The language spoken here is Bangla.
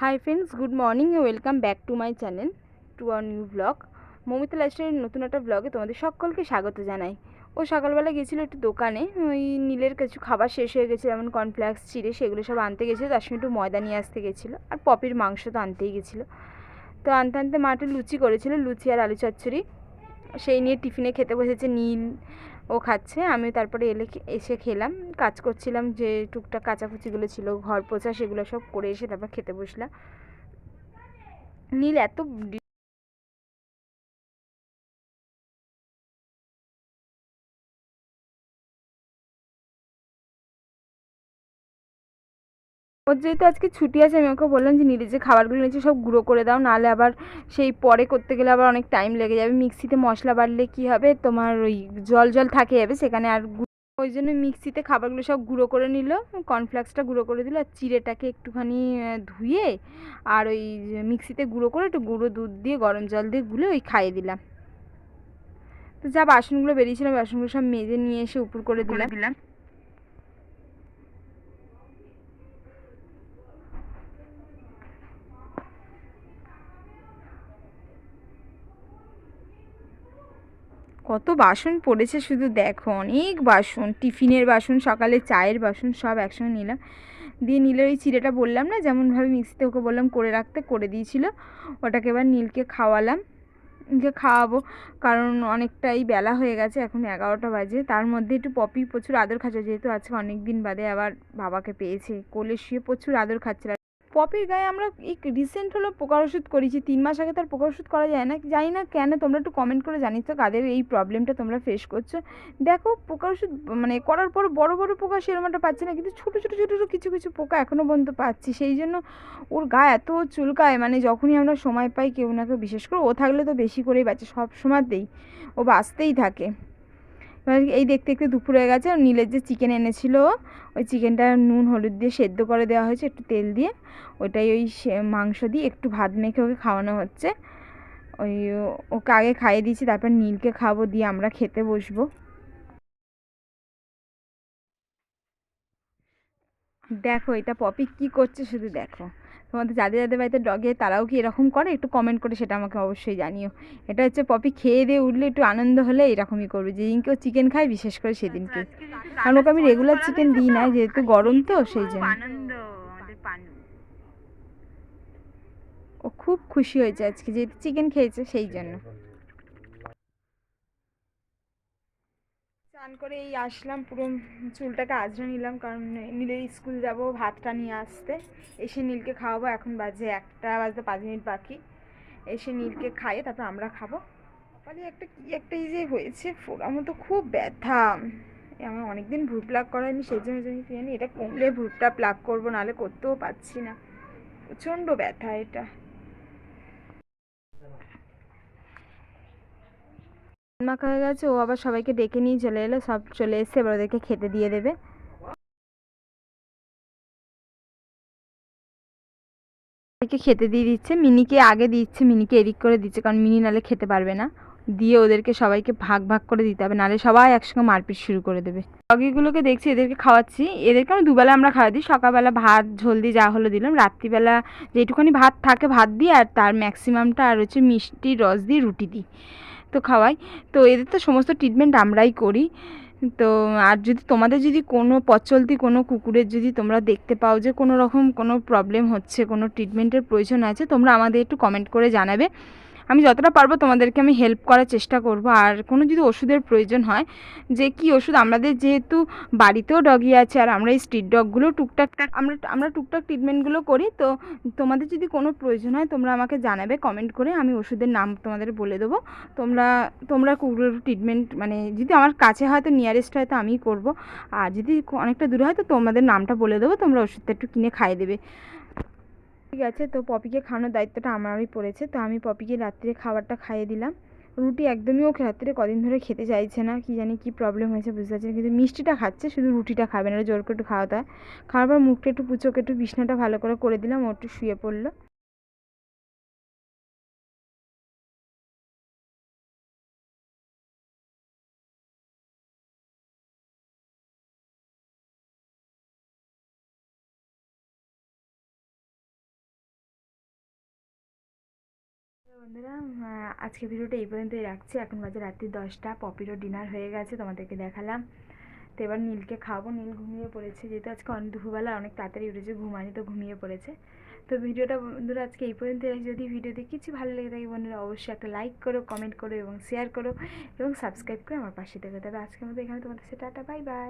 Hi friends good morning welcome back to my channel to our new blog Mamita লাইফস্টাইলের নতুন একটা ব্লগে তোমাদের সকলকে স্বাগত জানাই। ও সকালবেলা গেছিল একটু দোকানে, ওই নীলের কিছু খাবার শেষ হয়ে গেছে, যেমন কর্নফ্লেক্স চিড়ে, সেগুলো সব আনতে গেছিল, তার সঙ্গে একটু ময়দা নিয়ে আসতে গেছিল, আর পপির মাংস তো আনতেই গেছিল। তো আনতে আনতে মাটা লুচি করেছিল, লুচি আর আলু চচ্চড়ি। সেই নিয়ে টিফিনে খেতে বসেছে নীল ও খাচ্ছে আমি তারপরে এলে এসে খেলাম। কাজ করছিলাম যে টুকটাক কাঁচাকুচিগুলো ছিল, ঘর পোছা সেগুলো সব করে এসে তারপর খেতে বসলাম। নীল এত ওর যেহেতু আজকে ছুটি আছে, আমি ওকে বললাম যে, নীলে যে খাবারগুলো নিয়েছে সব গুঁড়ো করে দাও নাহলে আবার সেই পরে করতে গেলে আবার অনেক টাইম লেগে যাবে। মিক্সিতে মশলা বাড়লে কি হবে? তোমার ওই জল জল থাকে যাবে সেখানে আর ওই জন্য মিক্সিতে খাবারগুলো সব গুঁড়ো করে নিল কর্নফ্লেক্সটা গুঁড়ো করে দিল, আর চিড়েটাকে একটুখানি ধুয়ে আর ওই মিক্সিতে গুঁড়ো করে একটু গুঁড়ো দুধ দিয়ে, গরম জল দিয়ে গুলে ওই খাইয়ে দিলাম। তো যা বাসনগুলো বেরিয়েছিল, বাসনগুলো সব মেজে নিয়ে এসে উপর করে দিলাম। দিলাম। কত বাসন পড়েছে শুধু দেখো, অনেক বাসন, টিফিনের বাসন, সকালে চায়ের বাসন সব একসঙ্গে নিলাম। দিয়ে নীলের ওই চিড়েটা বললাম না, যেমনভাবে মিক্সিতে ওকে বললাম করে রাখতে, করে দিয়েছিল। ওটাকে এবার নীলকে খাওয়ালাম। নীলকে খাওয়াবো, কারণ অনেকটাই বেলা হয়ে গেছে, এখন এগারোটা বাজে। তার মধ্যে একটু পপি প্রচুর আদর খাচ্ছে, যেহেতু আজকে অনেক দিন বাদে আবার বাবাকে পেয়েছে। কোলে শুয়ে প্রচুর আদর খাচ্ছে। পপির গায়ে আমরা এই রিসেন্ট হলো পোকার ওষুধ করেছি, তিন মাস আগে তার পোকার ওষুধ করা যায় না, জানি না কেন, তোমরা একটু কমেন্ট করে জানিস তো কাদের এই প্রবলেমটা তোমরা ফেস করছ। দেখো পোকার ওষুধ মানে করার পর বড় বড় পোকা সেরকম একটা পাচ্ছি না, কিন্তু ছোটো ছোটো ছোটো ছোটো কিছু কিছু পোকা এখনও পর্যন্ত পাচ্ছি। সেই জন্য ওর গা এত চুলকায় মানে যখনই আমরা সময় পাই কেউ না কেউ, বিশেষ করে ও থাকলে তো বেশি করেই বাঁচে সব সময়তেই ও বাঁচতেই থাকে। এই দেখতে দেখতে দুপুর হয়ে গেছে। নীলের যে চিকেন এনেছিল, ওই চিকেনটা নুন, হলুদ দিয়ে সেদ্ধ করে দেওয়া হয়েছে, একটু তেল দিয়ে। ওটাই ওই মাংস দিয়ে একটু ভাত মেখে ওকে খাওয়ানো হচ্ছে। ওই ওকে আগে খাইয়ে দিয়েছি, তারপর নীলকে খাব, দিয়ে আমরা খেতে বসবো। দেখো, এটা পপি কি করছে শুধু দেখো। তোমাদের যাদের যাদের বাড়িতে ডগে তারাও কি এরকম করে? একটু কমেন্ট করে সেটা আমাকে অবশ্যই জানিও। এটা হচ্ছে পপি খেয়ে দিয়ে উঠলে একটু আনন্দ হলে এরকমই করবে। যেদিনকে ও চিকেন খায় বিশেষ করে সেদিনকে। কারণ ওকে আমি রেগুলার চিকেন দিই না যেহেতু গরম তো সেই জন্য। ও খুব খুশি হয়েছে আজকে যেহেতু চিকেন খেয়েছে সেই জন্য। চান করে এই আসলাম, পুরো চুলটাকে আজরে নিলাম, কারণ নীলের স্কুল যাব, ভাতটা নিয়ে আসতে। এসে নীলকে খাওয়াবো, এখন বাজে একটা, বাজতে পাঁচ মিনিট বাকি। এসে নীলকে খাইয়ে তারপর আমরা খাব। কপালে একটা কী, একটা যে হয়েছে ফোড়া মতো খুব ব্যথা। আমার অনেকদিন ভ্রু প্লাক করায়নি, সেই জন্য জানি কি জানি এটা কমলে ভ্রুটা প্লাক করব, নাহলে করতেও পারছি না। প্রচণ্ড ব্যথা এটা। মাখা হয়ে গেছে, ও আবার সবাইকে ডেকে নিয়ে চলে এলো, সব চলে এসছে, এবার ওদেরকে খেতে দিয়ে দেবে। ওদেরকে খেতে দিয়ে দিচ্ছে, মিনিকে আগে দিচ্ছে, মিনিকে এদিক করে দিচ্ছে, কারণ মিনি নালে খেতে পারবে না। দিয়ে ওদেরকে সবাইকে ভাগ ভাগ করে দিতে হবে নাহলে সবাই একসঙ্গে মারপিট শুরু করে দেবে। ডগিগুলোকে দেখছি, এদেরকে খাওয়াচ্ছি, এদেরকে আমি দুবেলা আমরা খাওয়া দিই, সকালবেলা ভাত, ঝোল দিয়ে যা হলো দিলাম, রাত্রিবেলা যেটুকুনি ভাত থাকে ভাত দিই, আর তার ম্যাক্সিমামটা আর হচ্ছে মিষ্টি, রস দিয়ে রুটি দিই। তো খাওয়াই। তো এদের তো সমস্ত ট্রিটমেন্ট আমরাই করি। তো আর যদি তোমাদের যদি কোনো পচলতি চলতি কোনো কুকুরের যদি তোমরা দেখতে পাও যে কোনো রকম কোনো প্রবলেম হচ্ছে, কোনো ট্রিটমেন্টের প্রয়োজন আছে, তোমরা আমাদের একটু কমেন্ট করে জানাবে। আমি যতটা পারব তোমাদেরকে আমি হেল্প করার চেষ্টা করব। আর কোনো যদি ওষুধের প্রয়োজন হয়, যে কি ওষুধ? আমাদের যেহেতু বাড়িতেও ডগি আছে আর আমরা এই স্ট্রিট ডগগুলো টুকটাক আমরা আমরা টুকটাক ট্রিটমেন্টগুলো করি, তো তোমাদের যদি কোনো প্রয়োজন হয়, তোমরা আমাকে জানাবে কমেন্ট করে আমি ওষুধের নাম তোমাদের বলে দেবো। তোমরা তোমরা কুকুরের ট্রিটমেন্ট মানে যদি আমার কাছে হয়তো নিয়ারেস্ট হয়তো আমিই করব। আর যদি অনেকটা দূরে হয়, তো তোমাদের নামটা বলে দেবো, তোমরা ওষুধটা একটু কিনে খাইয়ে দেবে। ঠিক আছে, তো পপিকে খাওয়ানোর দায়িত্বটা আমারই পড়েছে, তো আমি পপিকে রাত্রে খাবারটা খাইয়ে দিলাম। রুটি একদমই ও রাত্রে কদিন ধরে খেতে চাইছে না, কি জানি কি প্রবলেম হয়েছে, বুঝতে পারছি কিন্তু মিষ্টিটা খাচ্ছে, শুধু রুটিটা খাবে না জোর করে একটু খাওয়াতে হয়। খাওয়ার পর মুখটা একটু পুচোকে, একটু বিছনাটা ভালো করে করে দিলাম, ও একটু শুয়ে পড়ল। বন্ধুরা আজকে ভিডিওটা এই পর্যন্তই রাখছি। এখন বাজে রাত্রি দশটা, পপিরও ডিনার হয়ে গেছে, তোমাদেরকে দেখালাম। তো এবার নীলকে খাওয়াবো। নীল ঘুমিয়ে পড়েছে, যেহেতু আজকে অনেক দুপুরবেলা, অনেক তাড়াতাড়ি উঠেছে ঘুমানি তো ঘুমিয়ে পড়েছে। তো ভিডিওটা বন্ধুরা, আজকে এই পর্যন্ত যদি ভিডিওতে কিছু ভালো লেগে থাকে বন্ধুরা, অবশ্যই একটা লাইক করো, কমেন্ট করো এবং শেয়ার করো এবং সাবস্ক্রাইব করে আমার পাশে থেকে। তবে আজকের মতো এখানে তোমাদের সাথে টাটা, বাই বাই।